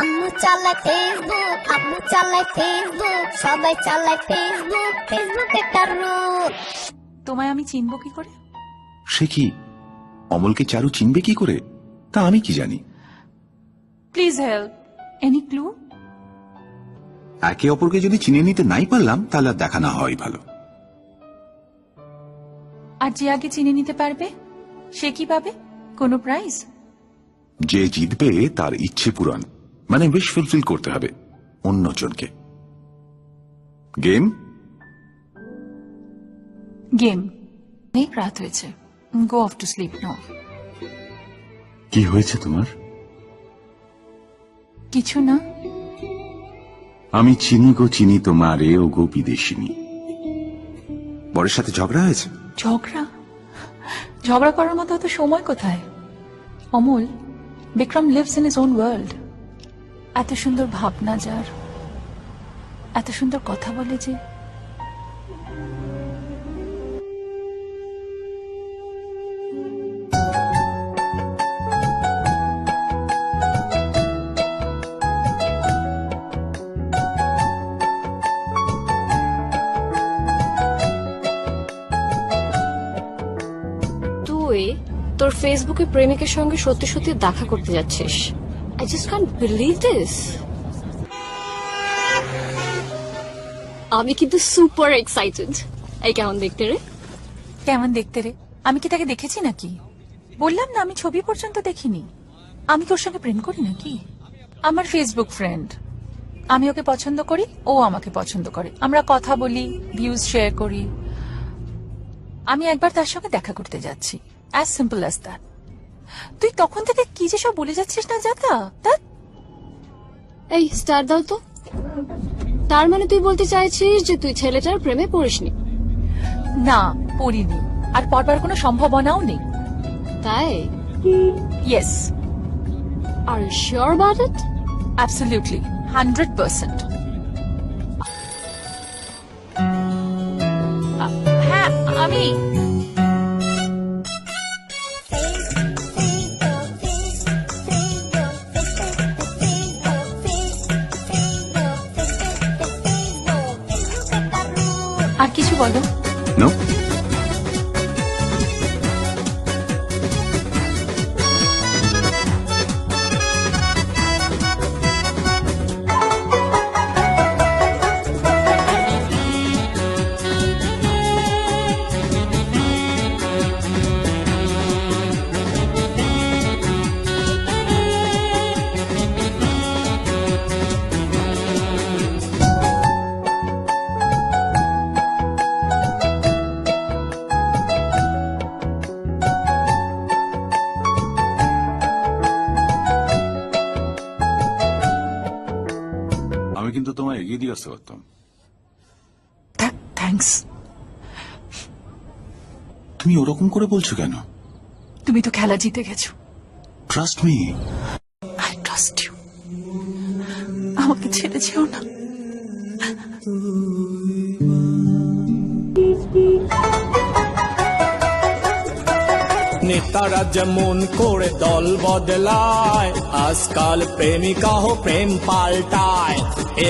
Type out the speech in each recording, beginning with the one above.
আম্মু চালায় ফেসবুক আম্মু চালায় ফেসবুক সবাই চালায় ফেসবুক ফেসবুক একটা রূপ তোমায় আমি চিনব কি করে? সে কি অমলকে চারু চিনবে কি করে? তা আমি কি জানি? প্লিজ হেল্প এনি ক্লু একে অপরকে যদি চিনে নিতে নাই পারলাম তাহলে আর দেখা না হওয়াই ভালো। আর যে আগে চিনে নিতে পারবে সে কি পাবে? কোনো প্রাইজ যে জিতবে তার ইচ্ছে পূরণ। মানে উইশ ফুলফিল করতে হবে অন্যজনকে গেম গেম অনেক রাত হয়েছে। Go off to sleep now কি হয়েছে তোমার? কিছু না। আমি চিনি গো চিনি তোমারে ও গো বিদেশিনী। বরের সাথে ঝগড়া হয়েছে? ঝগড়া? ঝগড়া করার মতো তো সময় কোথায়? Amal Bikram lives in his own world এত সুন্দর ভাবনা যার। এত সুন্দর কথা বলে যে। তুই তোর ফেসবুকে প্রেমিকের সঙ্গে সত্যি সত্যি দেখা করতে যাচ্ছিস। I just can't believe this আমি কিন্তু সুপার এক্সাইটেড এই কেমন দেখতে রে? কেমন দেখতে রে? আমি কি তাকে দেখেছি নাকি? বললাম না, আমি ছবি পর্যন্ত দেখিনি। আমি কি ওর সঙ্গে প্রেম করি নাকি? আমার ফেসবুক ফ্রেন্ড আমি ওকে পছন্দ করি, ও আমাকে পছন্দ করে। আমরা কথা বলি ভিউজ শেয়ার করি। আমি একবার তার সঙ্গে দেখা করতে যাচ্ছি। অ্যাজ সিম্পল অ্যাজ দ্যাট তুই তখন থেকে কি যে সব বলে যাচ্ছিস না যাতা তা এই স্টার দাও তো। তার মানে তুই বলতে চাইছিস যে তুই ছেলেটার প্রেমে পড়িসনি? না পড়িনি। আর পড়বার কোনো সম্ভাবনাও নেই। তাই? Yes are sure about it absolutely hundred percent হ্যাঁ আমি আর কিছু কিন্তু তোমায় এগিয়ে দিয়ে আসতে পারতাম থ্যাঙ্কস তুমি ওরকম করে বলছো কেন তুমি তো খেলা জিতে গেছো। Trust me I trust you আমাকে ছেড়ে যেও না। নেতারা যেমন করে দল বদলায়, আজকাল প্রেমিকা হো প্রেম পাল্টায়।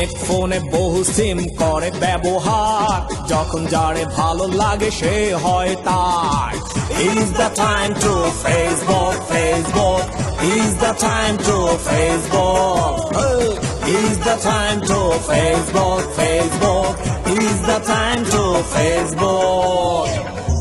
এক ফোনে বহু সিম করে ব্যবহার, যখন যারে ভালো লাগে সে হয় তার। Is the time to Facebook Facebook is the time to Facebook is the time to Facebook Facebook is the time to Facebook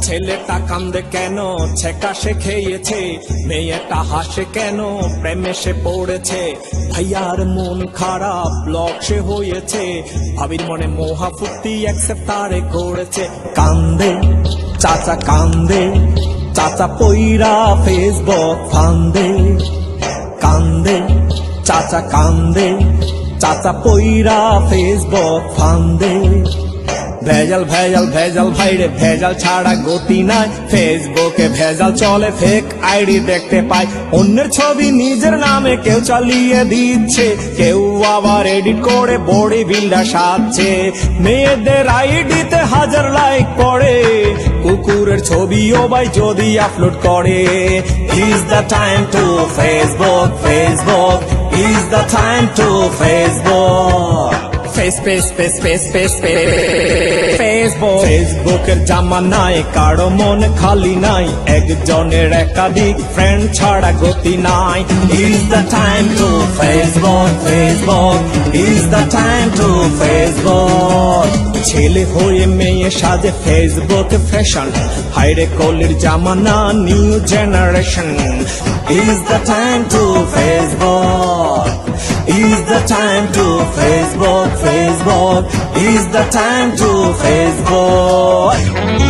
ছেলেটা কান্দে কেন? ছেকা সে খেয়েছে, মেয়েটা হাসে কেন? প্রেমে সে পড়েছে, ভাইয়ার মন খারাপ ব্লক সে হয়েছে। ভাবির মনে মোহা ফুর্তি একসেপ্ট তারে করেছে। কান্দে, চাচা কান্দে, চাচা পইরা ফেসবুক ফান্দে। কান্দে, চাচা কান্দে, চাচা পইরা ফেসবুক ফান্দে। ভেজাল ভেজাল ভেজাল ভাইরে ভেজাল ছাড়া গতি নাই। ফেসবুকে ভেজাল চলে ফেক আইডি দেখতে পাই। অন্যের ছবি নিজের নামে কেউ চালিয়ে দিচ্ছে। কেউ আবার এডিট করে বডি বিল্ডার সাজছে। মেয়েদের আইডিতে হাজার লাইক পড়ে। কুকুরের ছবিও ভাই যদি আপলোড করে। Is the time to Facebook Facebook is the time to Facebook. ফেসবুকের জামানায় কারও মন খালি নাই একজনের একাধিক ফ্রেন্ড ছাড়া গতি নাই is the time to Facebook, Facebook is the time to Facebook. ছেলে হয়ে মেয়ে সাজে ফেসবুক ফ্যাশন হাইরে কলির জামানা new generation is the time to Facebook is the time to Facebook Facebook. Is the time to Facebook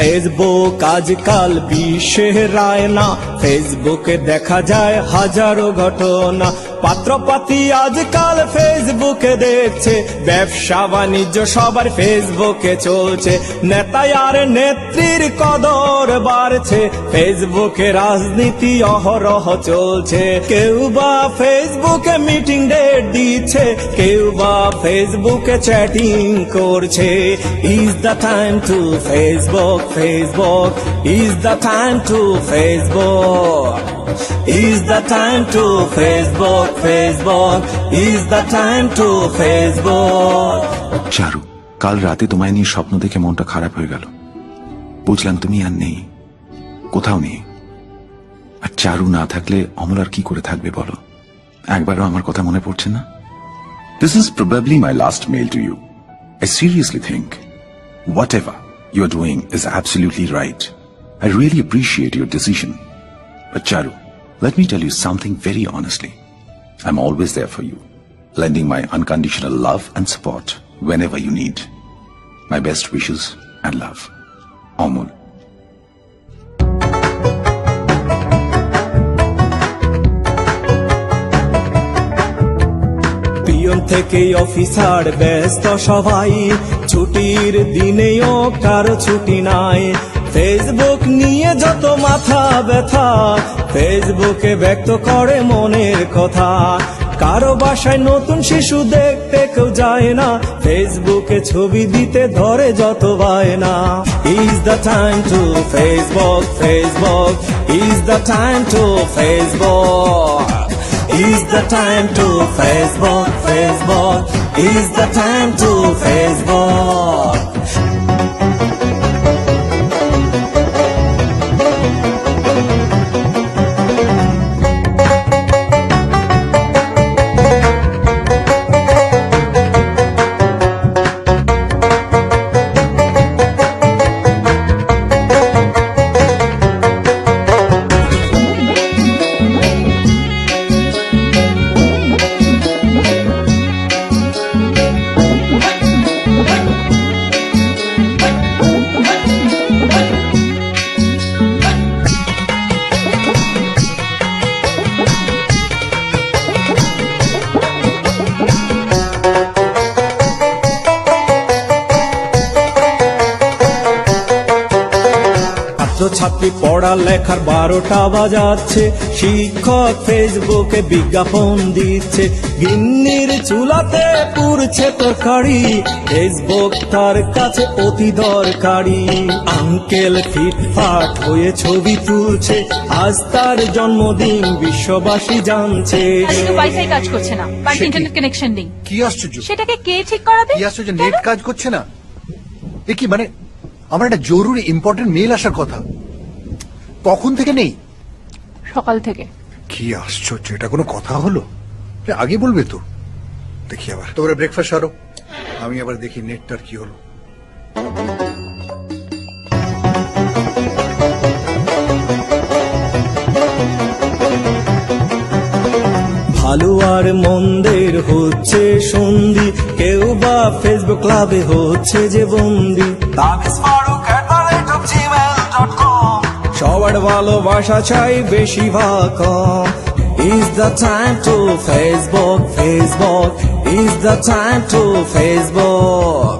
Facebook আজকাল বিশ্বের রায় না। ফেসবুকে দেখা যায় হাজারো ঘটনা। পাত্রপাতি আজকাল ফেসবুকে দেখছে, ব্যবসা বাণিজ্য সবার ফেসবুকে চলছে, নেতা আর নেত্রীর কদর বাড়ছে ফেসবুকে রাজনীতি অহরহ চলছে, কেউ বা ফেসবুকে মিটিং ডেট দিচ্ছে, কেউ বা ফেসবুকে চ্যাটিং করছে is the time to Facebook Facebook is the time to Facebook is the time to Facebook Facebook is the time to Facebook Charu কাল রাতে তোমায় নিয়ে স্বপ্ন দেখে মনটা খারাপ হয়ে গেল। বুঝলাম তুমি আর নেই। কোথাও নেই। আর চারু না থাকলে অমল আর কি করে থাকবে বলো? একবারও আমার কথা মনে পড়ছে না? This is probably my last mail to you I seriously think whatever you are doing is absolutely right I really appreciate your decision But Charu, let me tell you something very honestly. I'm always there for you, lending my unconditional love and support whenever you need. My best wishes and love. Amul. Peon থেকে officer ব্যস্ত সবাই ছুটির দিনেও কারো ছুটি নাই Facebook নিয়ে যত মাথা ব্যথা ফেসবুকে ব্যক্ত করে মনের কথা কারও বাসায় নতুন শিশু দেখতে কেউ যায় না ফেসবুকে ছবি দিতে ধরে যত বায়না is the time to Facebook Facebook is the time to Facebook is the time to Facebook, Facebook, is the time to Facebook. ছাত্রছাত্রী পড়ালেখার বারোটা বাজাচ্ছে। শিক্ষক ফেসবুকে বিজ্ঞাপন দিচ্ছে। গিন্নির চুলাতে পুরছে তরকারি। ফেসবুক তার কাছে অতি দরকারি। আঙ্কেল ফিটফাট হয়ে ছবি তুলছে। আজ তার জন্মদিন বিশ্ববাসী জানছে। ওয়াইফাই কাজ করছে না। বাড়িতে কি? ইন্টারনেট কানেকশন নেই। কি আশ্চর্য? সেটাকে কে ঠিক করাবে? কি আশ্চর্য? নেট কাজ করছে না? এ কি মানে আমার একটা জরুরি ইম্পর্টেন্ট মেল আসার কথা। কখন থেকে নেই? সকাল থেকে। কি আশ্চর্য এটা কোনো কথা হলো? এ আগে বলবে তো। দেখি আবার। তোমরা ব্রেকফাস্ট সারো। আমি আবার দেখি নেটটার কি হলো। ভালো আর মন্দের হচ্ছে সন্ধি। কেউ বা ফেসবুক ক্লাবে হচ্ছে যে বন্দি। সবার ভালোবাসা চাই বেশি বা কম Is the time to Facebook, Facebook Is the time to Facebook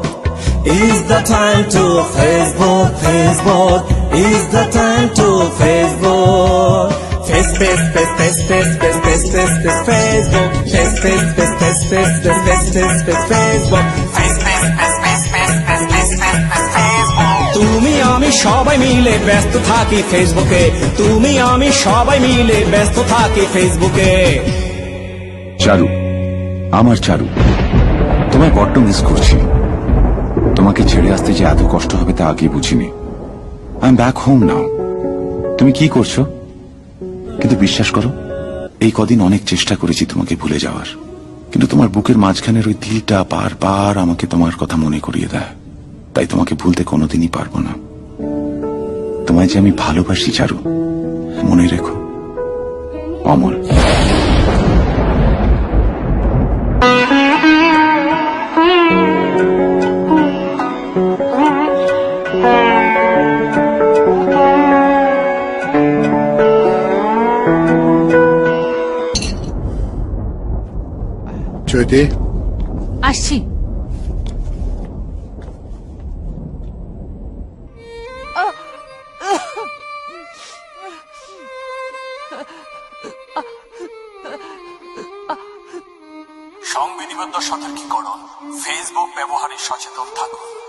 Is the time to Facebook, Facebook Is the time to Facebook Face, face, face, face, face, face, face, face, face, Facebook Face, face, face, face, face, face, face, face, face, Facebook Face, face, face, face, face, face, face, face, face, Facebook তুমি সবাই মিলে ব্যস্ত থাকি ফেসবুকে তুমি, আমি সবাই মিলে ব্যস্ত থাকি ফেসবুকে চারু, আমার চারু, তোমায় বড্ড মিস করছি। তোমাকে ছেড়ে আসতে যে এত কষ্ট হবে তা আগে বুঝিনি। আই ব্যাক হোম নাও তুমি কি করছ? কিন্তু বিশ্বাস করো, এই কদিন অনেক চেষ্টা করেছি তোমাকে ভুলে যাওয়ার। কিন্তু তোমার বুকের মাঝখানের ওই দিলটা বারবার আমাকে তোমার কথা মনে করিয়ে দেয়। তাই তোমাকে ভুলতে কোনোদিনই পারব না। তোমায় যে আমি ভালোবাসি চারু মনে রেখো অমল চৈতি? আসছি। সংবিধিবদ্ধ সতর্কীকরণ ফেসবুক ব্যবহারে সচেতন থাকুন।